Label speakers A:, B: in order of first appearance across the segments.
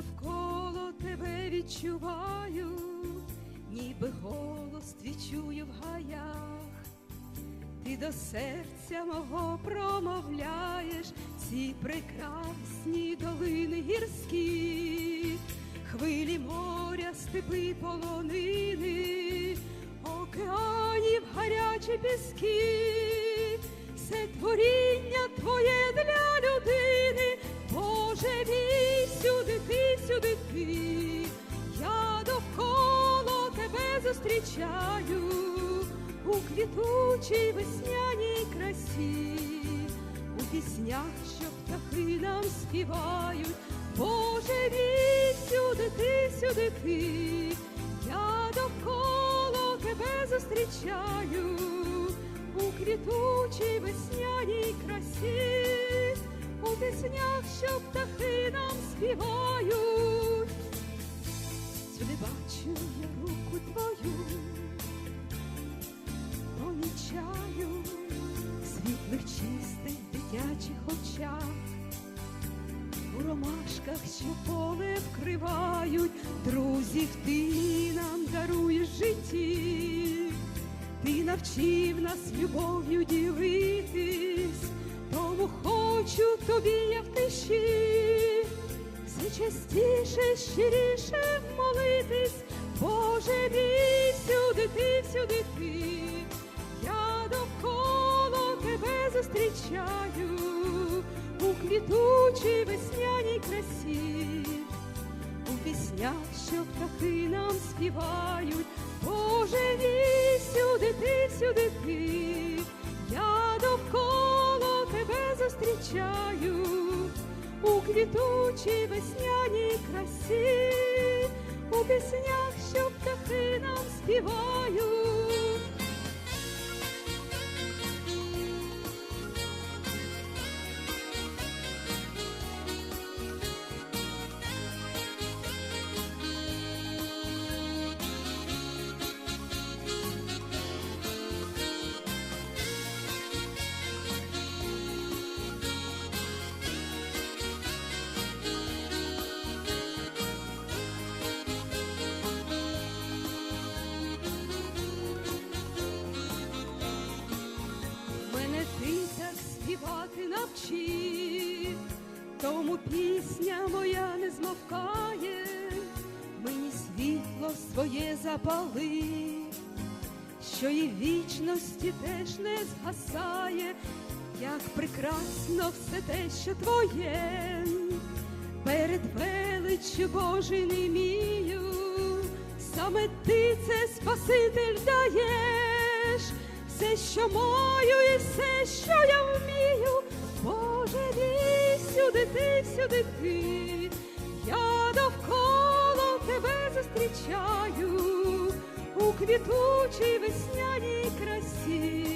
A: довкола тебе відчуваю, ніби голос твій чую в гаях, ти до серця мого промовляєш ці прекрасні долини гірські, хвилі моря, степи полонини, океанів гарячі піски, все творіння твоє зустрічаю у квітучій весняній красі, у піснях, що птахи нам співають, Боже мій, сюди ти, сюди ти, я довкола тебе зустрічаю у квітучій весняній красі, у піснях, що птахи нам співають. Сюди бачу я руку твою, очах, у ромашках, що поле вкривають, друзів ти нам даруєш житті, ти навчив нас любов'ю ділитись, тому хочу тобі я в тиші, все частіше, щиріше молитись, Боже мій, всюди у весняній красі, у піснях, що птахи нам співають, Боже мій, всюди ти, всюди ти, я довкола тебе зустрічаю. У квітучій весняній красі, у піснях, що птахи нам співають. Пісня моя не змовкає, мені світло своє запали, що і вічності теж не згасає, як прекрасно все те, що твоє, перед величчю Божий не мію, саме ти це Спаситель даєш, все, що маю, і все, що я вмію, Боже мій, всюди ти, всюди ти, я довкола тебе зустрічаю у квітучій весняній красі,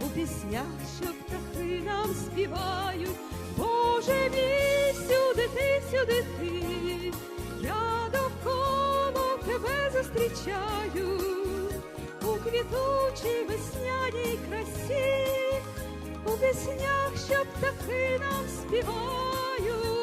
A: у піснях, що птахи нам співають, Боже мій, всюди ти, всюди ти, я довкола тебе зустрічаю у квітучій весняній піснях, що птахи нам співають.